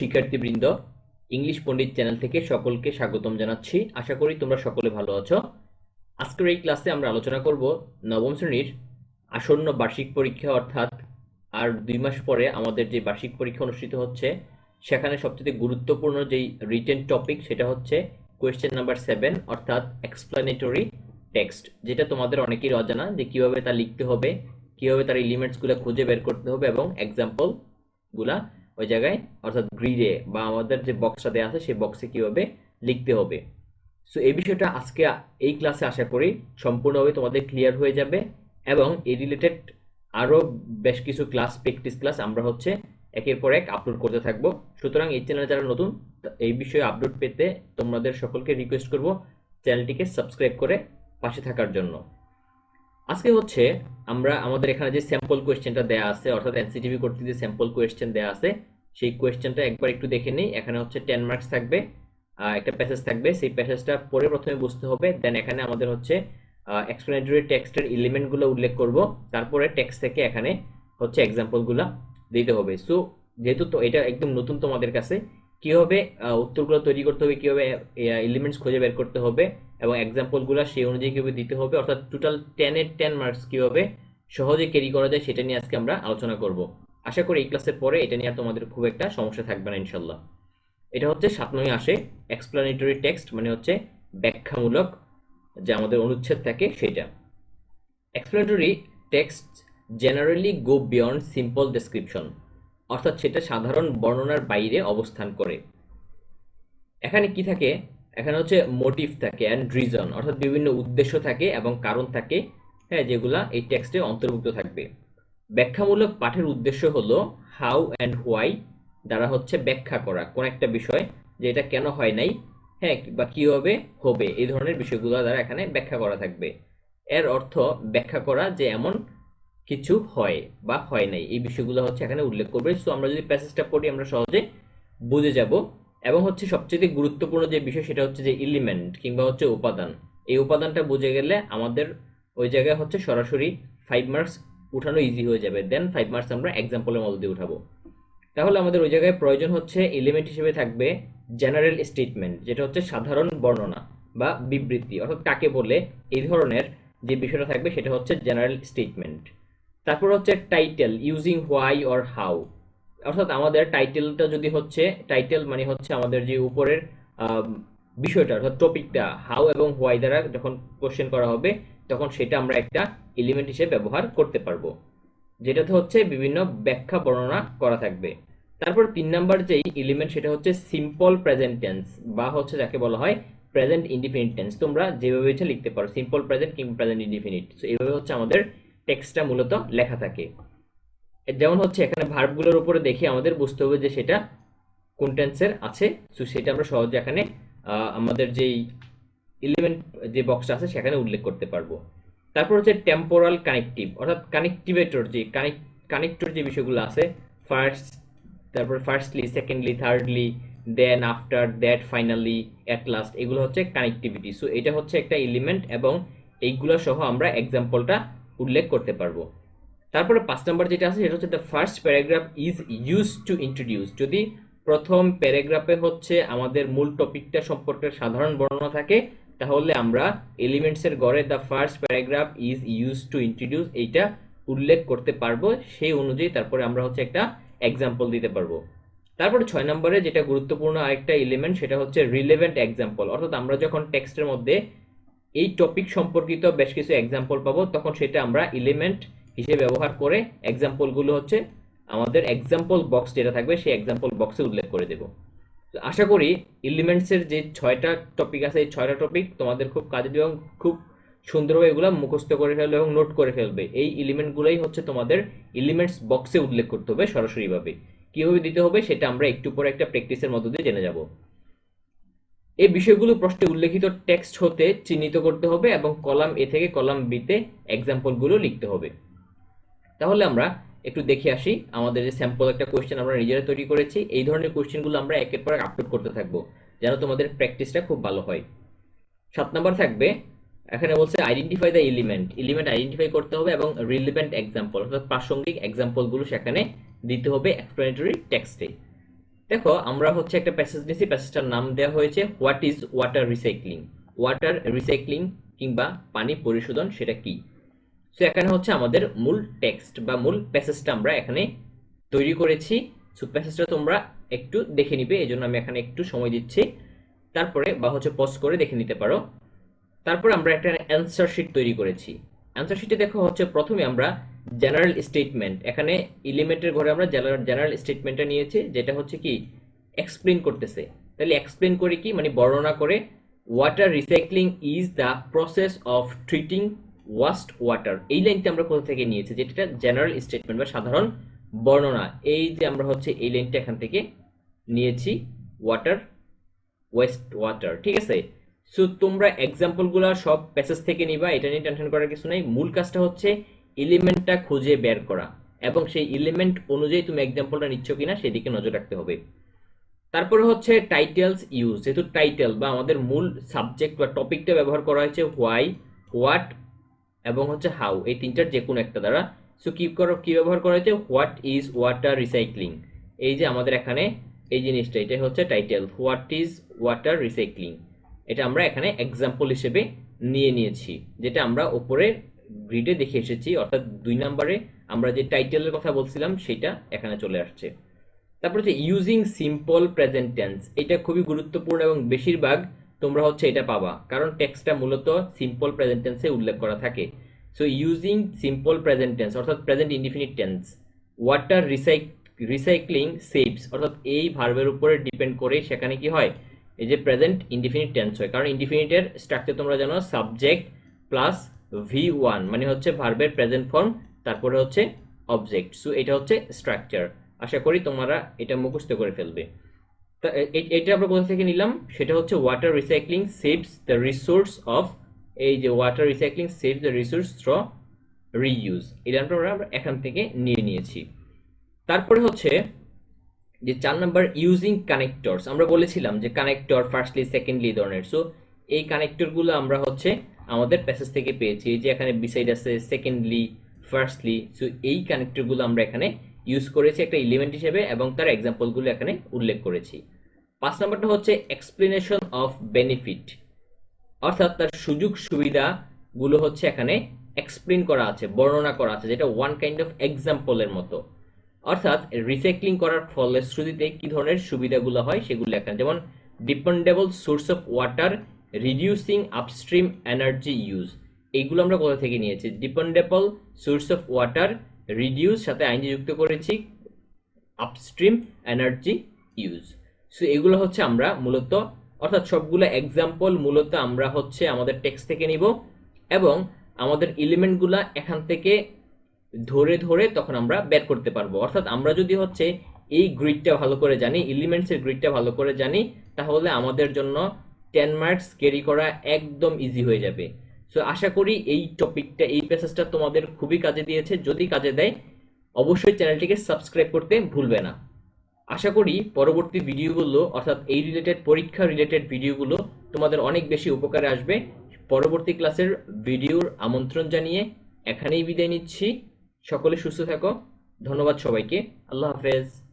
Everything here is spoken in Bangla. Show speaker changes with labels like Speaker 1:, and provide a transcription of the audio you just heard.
Speaker 1: শিক্ষার্থীবৃন্দ, ইংলিশ পণ্ডিত চ্যানেল থেকে সকলকে স্বাগতম জানাচ্ছি। আশা করি তোমরা সকলে ভালো আছো। আজকের এই ক্লাসে আমরা আলোচনা করব নবম শ্রেণির আসন্ন বার্ষিক পরীক্ষা, অর্থাৎ আর দুই মাস পরে আমাদের যে বার্ষিক পরীক্ষা অনুষ্ঠিত হচ্ছে, সেখানে সবচেয়ে গুরুত্বপূর্ণ যেই রিটেন টপিক সেটা হচ্ছে কোয়েশ্চেন নাম্বার সেভেন অর্থাৎ এক্সপ্লানেটরি টেক্সট যেটা তোমাদের অনেকেই অজানা যে কীভাবে তা লিখতে হবে, কীভাবে তার এলিমেন্টসগুলো খুঁজে বের করতে হবে এবং এক্সাম্পলগুলা ওই জায়গায়, অর্থাৎ গ্রিডে বা আমাদের যে বক্সটা দেওয়া আছে, সেই বক্সে কীভাবে লিখতে হবে? সো এই বিষয়টা আজকে এই ক্লাসে আশা করি সম্পূর্ণভাবে তোমাদের ক্লিয়ার হয়ে যাবে এবং এই রিলেটেড আরও বেশ কিছু ক্লাস প্র্যাকটিস ক্লাস আমরা হচ্ছে একের পর এক আপলোড করতে থাকব। সুতরাং এই চ্যানেলে যারা নতুন এই বিষয়ে আপডেট পেতে তোমাদের সকলকে রিকোয়েস্ট করব চ্যানেলটিকে সাবস্ক্রাইব করে পাশে থাকার জন্য। আজকে হচ্ছে আমরা আমাদের এখানে যে স্যাম্পল কোয়েশ্চেনটা দেয়া আছে, অর্থাৎ এনসিটিভি কর্তৃক যে স্যাম্পল কোয়েশ্চেন দেয়া আছে সেই কোয়েশ্চেনটা একবার একটু দেখে নিই। এখানে হচ্ছে টেন মার্কস থাকবে একটা প্যাসেজ থাকবে। সেই প্যাসেজটা পরে প্রথমে বুঝতে হবে। দেন এখানে আমাদের হচ্ছে এক্সপ্লেনেটরি টেক্সটের এলিমেন্টগুলো উল্লেখ করব। তারপরে টেক্সট থেকে এখানে হচ্ছে এক্সাম্পলগুলো দিতে হবে। সো যেহেতু তো এটা একদম নতুন তোমাদের কাছে কীভাবে উত্তরগুলো তৈরি করতে হবে, কীভাবে এলিমেন্টস খুঁজে বের করতে হবে এবং এক্সাম্পলগুলো সেই অনুযায়ী কীভাবে দিতে হবে, অর্থাৎ টোটাল টেনের টেন মার্কস কীভাবে সহজে ক্যারি করা যায়, সেটা নিয়ে আজকে আমরা আলোচনা করব। আশা করি এই ক্লাসের পরে এটা নিয়ে আর তোমাদের খুব একটা সমস্যা থাকবে না ইনশাল্লাহ এটা হচ্ছে সাত নয় আসে এক্সপ্লানেটরি টেক্সট মানে হচ্ছে ব্যাখ্যামূলক যে আমাদের অনুচ্ছেদ থাকে সেটা। Explanatory text generally go beyond simple description অর্থাৎ সেটা সাধারণ বর্ণনার বাইরে অবস্থান করে। এখানে কি থাকে? এখানে হচ্ছে মোটিভ থাকে অ্যান্ড রিজন অর্থাৎ বিভিন্ন উদ্দেশ্য থাকে এবং কারণ থাকে হ্যাঁ যেগুলা এই টেক্সটে অন্তর্ভুক্ত থাকবে। ব্যাখ্যামূলক পাঠের উদ্দেশ্য হলো হাউ অ্যান্ড হোয়াই দ্বারা হচ্ছে ব্যাখ্যা করা। কোন একটা বিষয় যে এটা কেন হয় নাই হ্যাঁ বা কীভাবে হবে এই ধরনের বিষয়গুলো দ্বারা এখানে ব্যাখ্যা করা থাকবে। এর অর্থ ব্যাখ্যা করা যে এমন কিছু হয় বা হয় নাই। এই বিষয়গুলো হচ্ছে এখানে উল্লেখ করবে। সো আমরা যদি প্যাসেজটা পড়ি, আমরা সহজে বুঝে যাব। এবং হচ্ছে সবচেয়ে গুরুত্বপূর্ণ যে বিষয় সেটা হচ্ছে যে এলিমেন্ট কিংবা হচ্ছে উপাদান। এই উপাদানটা বুঝে গেলে আমাদের ওই জায়গায় হচ্ছে সরাসরি ফাইভ মার্কস উঠানো ইজি হয়ে যাবে। দেন ফাইভ মার্কস আমরা এক্সাম্পলের মধ্যে দিয়ে উঠাবো। তাহলে আমাদের ওই জায়গায় প্রয়োজন হচ্ছে এলিমেন্ট হিসেবে থাকবে জেনারেল স্টেটমেন্ট যেটা হচ্ছে সাধারণ বর্ণনা বা বিবৃতি। অর্থাৎ কাকে বলে? এই ধরনের যে বিষয়টা থাকবে সেটা হচ্ছে জেনারেল স্টেটমেন্ট তারপর হচ্ছে title using why or how অর্থাৎ আমাদের টাইটেলটা যদি হচ্ছে টাইটেল মানে হচ্ছে আমাদের যে উপরের বিষয়টা, অর্থাৎ টপিকটা হাউ এবং হোয়াই দ্বারা যখন কোশ্চেন করা হবে, তখন সেটা আমরা একটা এলিমেন্ট হিসেবে ব্যবহার করতে পারব। যেটাতে হচ্ছে বিভিন্ন ব্যাখ্যা বর্ণনা করা থাকবে। তারপর তিন নাম্বার যেই এলিমেন্ট সেটা হচ্ছে সিম্পল প্রেজেন্ট টেন্স বা হচ্ছে যাকে বলা হয় প্রেজেন্ট ইনডিফিনিট টেন্স তোমরা যেভাবে ইচ্ছা লিখতে পারো সিম্পল প্রেজেন্ট কিংবা প্রেজেন্ট ইনডিফিনিট তো এইভাবে হচ্ছে আমাদের টেক্সটটা মূলত লেখা থাকে। যেমন হচ্ছে এখানে ভার্বগুলোর উপরে দেখে আমাদের বুঝতে হবে যে সেটা কোন টেন্সের আছে। তো সেটা আমরা সহজে এখানে আমাদের যেই এলিমেন্ট যে বক্সটা আছে সেখানে উল্লেখ করতে পারব। তারপর হচ্ছে টেম্পোরাল কানেকটিভ অর্থাৎ কানেক্টিভেটর যে কানেক্ট কানেক্টর যে বিষয়গুলো আছে ফার্স্ট তারপর firstly secondly thirdly then after that finally at last এগুলো হচ্ছে কানেক্টিভিটি সো এটা হচ্ছে একটা এলিমেন্ট এবং এইগুলো সহ আমরা এক্সাম্পলটা উল্লেখ করতে পারব। তারপরে পাঁচ নম্বর যেটা আছে, সেটা হচ্ছে the first paragraph is use to introduce যদি প্রথম প্যারাগ্রাফে হচ্ছে আমাদের মূল টপিকটা সম্পর্কে সাধারণ বর্ণনা থাকে তাহলে আমরা এলিমেন্টসের গড়ে the first paragraph is use to introduce এইটা উল্লেখ করতে পারব, সেই অনুযায়ী তারপরে আমরা হচ্ছে একটা এক্সাম্পল দিতে পারব। তারপরে ছয় নম্বরে যেটা গুরুত্বপূর্ণ আরেকটা এলিমেন্ট সেটা হচ্ছে রিলেভেন্ট এক্সাম্পল অর্থাৎ আমরা যখন টেক্সটের মধ্যে এই টপিক সম্পর্কিত বেশ কিছু এক্সাম্পল পাবো, তখন সেটা আমরা এলিমেন্ট হিসেবে ব্যবহার করে এক্সাম্পলগুলো হচ্ছে আমাদের এক্সাম্পল বক্স যেটা থাকবে, সেই এক্সাম্পল বক্সে উল্লেখ করে দেব। আশা করি এলিমেন্টসের যে ছয়টা টপিক আছে, এই ছয়টা টপিক তোমাদের খুব কাজে দিবে এবং খুব সুন্দরভাবে এগুলো মুখস্থ করে ফেলবে এবং নোট করে ফেলবে। এই এলিমেন্টগুলোই হচ্ছে তোমাদের এলিমেন্টস বক্সে উল্লেখ করতে হবে সরাসরিভাবে। কীভাবে দিতে হবে সেটা আমরা একটু পরে একটা প্র্যাকটিসের মধ্য দিয়ে জেনে যাব। এই বিষয়গুলো প্রশ্নে উল্লেখিত টেক্সট হতে চিহ্নিত করতে হবে এবং কলাম এ থেকে কলাম বিতে এক্সাম্পলগুলো লিখতে হবে। তাহলে আমরা একটু দেখে আসি। আমাদের যে স্যাম্পল একটা কোয়েশ্চেন আমরা নিজেরা তৈরি করেছি, এই ধরনের কোয়েশ্চেনগুলো আমরা একের পর এক আপলোড করতে থাকব, যেন তোমাদের প্র্যাকটিসটা খুব ভালো হয়। সাত নাম্বার থাকবে, এখানে বলছে identify the element element identify করতে হবে এবং রিলিভেন্ট এক্সাম্পল অর্থাৎ প্রাসঙ্গিক এক্সাম্পলগুলো সেখানে দিতে হবে এক্সপ্লেনেটরি টেক্সটে দেখো, আমরা হচ্ছে একটা প্যাসেজ নিয়েছি প্যাসেজটার নাম দেওয়া হয়েছে what is water recycling water recycling কিংবা পানি পরিশোধন সেটা কি? সো এখানে হচ্ছে আমাদের মূল টেক্সট বা মূল প্যাসেজটা আমরা এখানে তৈরি করেছি। সো প্যাসেজটা তোমরা একটু দেখে নিবে এই জন্য আমি এখানে একটু সময় দিচ্ছি। তারপরে বা হচ্ছে পজ করে দেখে নিতে পারো। তারপরে আমরা একটা অ্যান্সার শিট তৈরি করেছি। অ্যান্সার শিটে দেখো হচ্ছে প্রথমে আমরা জেনারেল স্টেটমেন্ট এখানে এলিমেন্টের ঘরে আমরা জেনারেল স্টেটমেন্টটা নিয়েছি, যেটা হচ্ছে কি এক্সপ্লেন করতেছে। তাহলে এক্সপ্লেন করে কি? মানে বর্ণনা করে water recycling is the process of treating waste water, এই লাইনটা আমরা কোথা থেকে নিয়েছি? যেটা জেনারেল স্টেটমেন্ট বা সাধারণ বর্ণনা। এই যে আমরা হচ্ছে এই লাইনটা এখান থেকে নিয়েছি ওয়াটার ওয়েস্ট ওয়াটার ঠিক আছে? সো তোমরা এক্সাম্পলগুলো সব প্যাসেজ থেকে নিবা, এটা নিয়ে টেনশন করার কিছু নাই। মূল কাজটা হচ্ছে এলিমেন্টটা খুঁজে বের করা এবং সেই এলিমেন্ট অনুযায়ী তুমি এক্সাম্পলটা নিচ্ছ কিনা সেদিকে নজর রাখতে হবে। তারপরে হচ্ছে টাইটেলস ইউজ যেহেতু টাইটেল বা আমাদের মূল সাবজেক্ট বা টপিকটা ব্যবহার করা হয়েছে হোয়াই হোয়াট এবং হচ্ছে হাউ এই তিনটার যে কোনো একটা দ্বারা। সো কি করো, কি ব্যবহার করা হয়েছে? হোয়াট ইজ ওয়াটার রিসাইক্লিং এই যে আমাদের এখানে এই জিনিসটা, এটা হচ্ছে title what is water recycling এটা আমরা এখানে এক্সাম্পল হিসেবে নিয়ে নিয়েছি, যেটা আমরা ওপরে গ্রিডে দেখে এসেছি, অর্থাৎ দুই নম্বরে আমরা যে টাইটেলের কথা বলছিলাম, সেটা এখানে চলে আসছে। তারপর হচ্ছে ইউজিং সিম্পল প্রেজেন্ট টেন্স এটা খুবই গুরুত্বপূর্ণ এবং বেশিরভাগ তোমরা হচ্ছে এটা পাবা। কারণ টেক্সটটা মূলত সিম্পল প্রেজেন্ট টেন্সে উল্লেখ করা থাকে। So using simple present tense অর্থাৎ present indefinite tense water recycle recycling saves অর্থাৎ এই ভার্বের উপরে ডিপেন্ড করে সেখানে কি হয়? এই যে প্রেজেন্ট ইনডিফিনিট টেন্স হয়। কারণ ইনডিফিনিটের স্ট্রাকচার তোমরা জানো সাবজেক্ট প্লাস ভি ওয়ান মানে হচ্ছে ভার্বের প্রেজেন্ট ফর্ম তারপরে হচ্ছে অবজেক্ট সো এটা হচ্ছে স্ট্রাকচার আশা করি তোমরা এটা মুখস্থ করে ফেলবে। এটা আমরা কোথা থেকে নিলাম? সেটা হচ্ছে water recycling saves the resource of এই যে water recycling save the resource through reuse এটা আমরা এখান থেকে নিয়ে নিয়েছি। তারপরে হচ্ছে যে চার নাম্বার ইউজিং কানেক্টরস আমরা বলেছিলাম যে কানেক্টর ফার্স্টলি সেকেন্ডলি ধরনের। সো এই কানেক্টরগুলো আমরা হচ্ছে আমাদের প্যাসেজ থেকে পেয়েছি। এই যে এখানে বিসাইড আছে সেকেন্ডলি ফার্স্টলি সো এই কানেক্টরগুলো আমরা এখানে ইউজ করেছি একটা এলিমেন্ট হিসেবে এবং তার এক্সাম্পলগুলো এখানে উল্লেখ করেছি। পাঁচ নাম্বারটা হচ্ছে এক্সপ্লেনেশন অফ বেনিফিট অর্থাৎ তার সুযোগ সুবিধাগুলো হচ্ছে এখানে এক্সপ্লেন করা আছে, বর্ণনা করা আছে, যেটা ওয়ান কাইন্ড অফ এক্সাম্পলের মতো। অর্থাৎ রিসাইক্লিং করার ফলশ্রুতিতে কি ধরনের সুবিধাগুলো হয় সেগুলো এখানে, যেমন dependable source of water reducing upstream energy use এইগুলো আমরা কোথা থেকে নিয়েছি? Dependable source of water reduce সাথে আইনজি যুক্ত করেছি আপস্ট্রিম এনার্জি ইউজ সো এগুলো হচ্ছে আমরা মূলত, অর্থাৎ সবগুলো এক্সাম্পল মূলত আমরা হচ্ছে আমাদের টেক্সট থেকে নিব এবং আমাদের এলিমেন্টগুলা এখান থেকে ধরে ধরে তখন আমরা বের করতে পারব। অর্থাৎ আমরা যদি হচ্ছে এই গ্রিডটা ভালো করে জানি এলিমেন্টসের গ্রিডটা ভালো করে জানি, তাহলে আমাদের জন্য টেন মার্কস ক্যারি করা একদম ইজি হয়ে যাবে। সো আশা করি এই টপিকটা এই প্যাসেজটা তোমাদের খুবই কাজে দিয়েছে। যদি কাজে দেয়, অবশ্যই চ্যানেলটিকে সাবস্ক্রাইব করতে ভুলবে না। আশা করি পরবর্তী ভিডিওগুলো অর্থাৎ এই রিলেটেড পরীক্ষা রিলেটেড ভিডিওগুলো তোমাদের অনেক বেশি উপকারে আসবে। পরবর্তী ক্লাসের ভিডিওর আমন্ত্রণ জানিয়ে এখানেই বিদায় নিচ্ছি। সকলে সুস্থ থাকো। ধন্যবাদ সবাইকে। আল্লাহ হাফেজ।